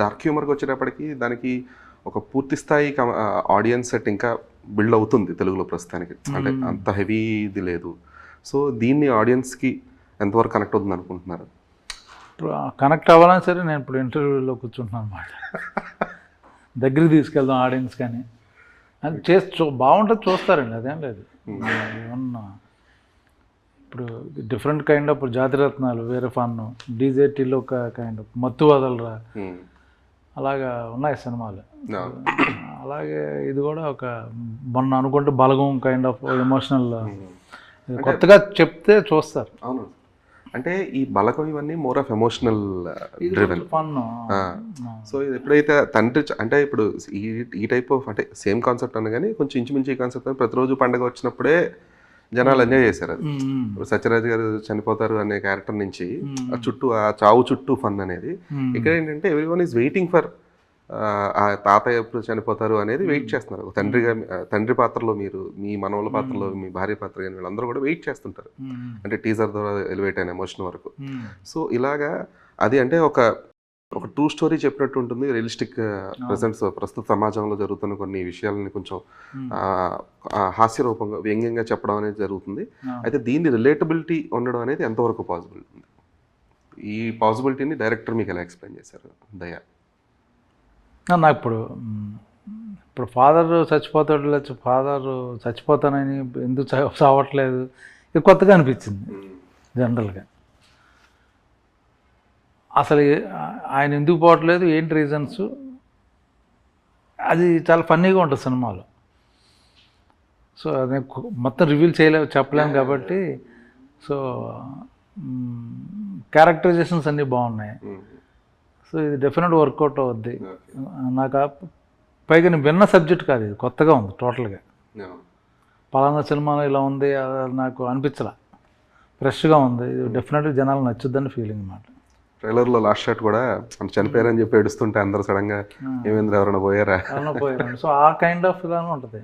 Dark హ్యూమర్కి వచ్చేటప్పటికి దానికి ఒక పూర్తి స్థాయి ఆడియన్స్ సెట్ ఇంకా బిల్డ్ అవుతుంది తెలుగులో ప్రస్తుతానికి. అంటే అంత హెవీ ఇది లేదు. సో దీన్ని ఆడియన్స్కి ఎంతవరకు కనెక్ట్ అవుతుంది అనుకుంటున్నారు? ఇప్పుడు కనెక్ట్ అవ్వాలని సరే నేను ఇప్పుడు ఇంటర్వ్యూలో కూర్చుంటున్నాను అనమాట దగ్గరికి తీసుకెళ్దాం ఆడియన్స్ కానీ. అది చేసి చూ బాగుంటుంది చూస్తారండి అదేం లేదు. ఏమన్నా ఇప్పుడు డిఫరెంట్ కైండ్ ఆఫ్ జాతిరత్నాలు వేరే ఫన్ డీజేటీలో ఒక కైండ్ ఆఫ్ మత్తు వదలరా Hmm. అలాగా ఉన్నాయి సినిమాలు. అలాగే ఇది కూడా ఒక మొన్న అనుకుంటే బలగం కైండ్ ఆఫ్ ఎమోషనల్ కొత్తగా చెప్తే చూస్తారు. అవును. అంటే ఈ బలకం ఇవన్నీ more of emotional driven so ఇది ఎప్పుడైతే తండ్రి అంటే ఇప్పుడు ఈ ఈ టైప్ ఆఫ్ అంటే సేమ్ కాన్సెప్ట్ అన్న కానీ కొంచెం ఇంచుమించు ఈ కాన్సెప్ట్ ప్రతిరోజు పండగ వచ్చినప్పుడే జనాలు ఎంజాయ్ చేశారు అది. ఇప్పుడు సత్యరాజ్ గారు చనిపోతారు అనే క్యారెక్టర్ నుంచి ఆ చుట్టూ ఆ చావు చుట్టూ ఫన్ అనేది. ఇక్కడ ఏంటంటే every one is waiting for ఆ తాతయ్య ఎప్పుడు చనిపోతారు అనేది వెయిట్ చేస్తున్నారు. తండ్రిగా తండ్రి పాత్రలో మీరు మీ మనవల పాత్రలో మీ భార్య పాత్ర కానీ వీళ్ళందరూ కూడా వెయిట్ చేస్తుంటారు. అంటే టీజర్ ద్వారా ఎలివేట్ అయిన ఎమోషన్ వరకు. సో ఇలాగా అది అంటే ఒక ఒక ట్రూ స్టోరీ చెప్పినట్టు ఉంటుంది. రియలిస్టిక్ ప్రెసెంట్స్ ప్రస్తుత సమాజంలో జరుగుతున్న కొన్ని విషయాలని కొంచెం హాస్య రూపంగా వ్యంగ్యంగా చెప్పడం అనేది జరుగుతుంది. అయితే దీన్ని రిలేటబిలిటీ ఉండడం అనేది ఎంతవరకు పాసిబుల్ ఉంది? ఈ పాసిబిలిటీని డైరెక్టర్ మీకు ఎలా ఎక్స్ప్లెయిన్ చేశారు? దయ. నాకు ఇప్పుడు ఇప్పుడు ఫాదర్ చచ్చిపోతాడు లేకపోతే ఫాదర్ చచ్చిపోతానని ఎందుకు చావట్లేదు? ఇది కొత్తగా అనిపించింది జనరల్గా అసలు ఆయన ఎందుకు పోవట్లేదు? ఏంటి రీజన్స్ అది చాలా ఫన్నీగా ఉంటుంది సినిమాలో. సో అది మొత్తం రివీల్ చేయలేము చెప్పలేము కాబట్టి. సో క్యారెక్టరైజేషన్స్ అన్నీ బాగున్నాయి. సో ఇది డెఫినెట్ వర్కౌట్ అవుద్ది. నాకు పైగా నేను విన్న సబ్జెక్ట్ కాదు ఇది కొత్తగా ఉంది టోటల్గా. పలానా సినిమాలో ఇలా ఉంది అది నాకు అనిపించలా. ఫ్రెష్గా ఉంది ఇది డెఫినెట్గా జనాలు నచ్చుద్దని ఫీలింగ్ అనమాట ట్రైలర్లో లాస్ట్ షాట్ కూడా చనిపోయారని చెప్పి ఏడుస్తుంటే అందరూ సడన్గా ఏమేంద్ర? ఎవరైనా పోయారా? ఎవరైనా పోయారండి. సో ఆ కైండ్ ఆఫ్ ఉంటుంది.